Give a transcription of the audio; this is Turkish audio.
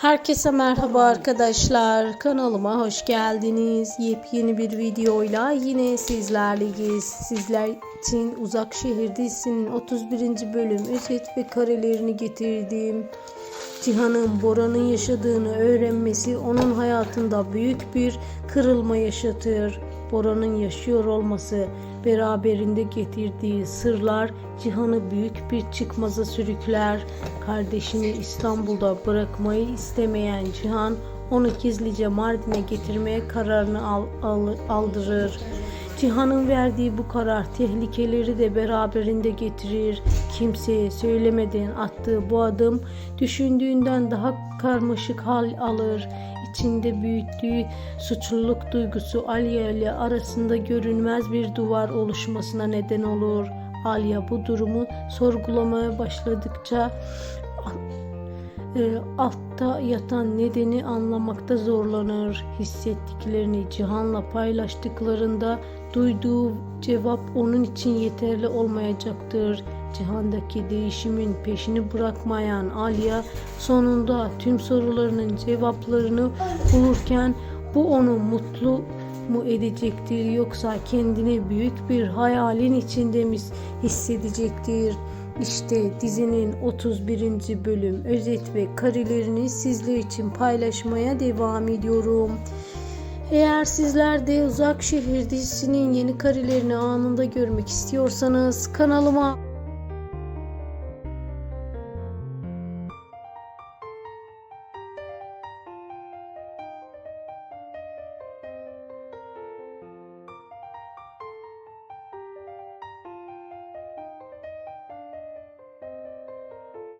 Herkese merhaba arkadaşlar. Kanalıma hoş geldiniz. Yepyeni bir videoyla yine sizlerleyiz. Sizler için Uzak Şehir dizisinin 31. bölüm özet ve karelerini getirdim. Cihan'ın Bora'nın yaşadığını öğrenmesi onun hayatında büyük bir kırılma yaşatır. Bora'nın yaşıyor olması beraberinde getirdiği sırlar Cihan'ı büyük bir çıkmaza sürükler. Kardeşini İstanbul'da bırakmayı istemeyen Cihan onu gizlice Mardin'e getirmeye kararını al, al- aldırır. Cihan'ın verdiği bu karar tehlikeleri de beraberinde getirir. Kimseye söylemeden attığı bu adım düşündüğünden daha karmaşık hal alır. İçinde büyüttüğü suçluluk duygusu Alya ile arasında görünmez bir duvar oluşmasına neden olur. Alya bu durumu sorgulamaya başladıkça e, altta yatan nedeni anlamakta zorlanır. Hissettiklerini Cihan'la paylaştıklarında duyduğu cevap onun için yeterli olmayacaktır. Cihan'daki değişimin peşini bırakmayan Alya sonunda tüm sorularının cevaplarını bulurken bu onu mutlu mu edecektir yoksa kendini büyük bir hayalin içinde mi hissedecektir? İşte dizinin 31. bölüm özet ve karelerini sizler için paylaşmaya devam ediyorum. Eğer sizler de Uzak Şehir dizisinin yeni karelerini anında görmek istiyorsanız kanalıma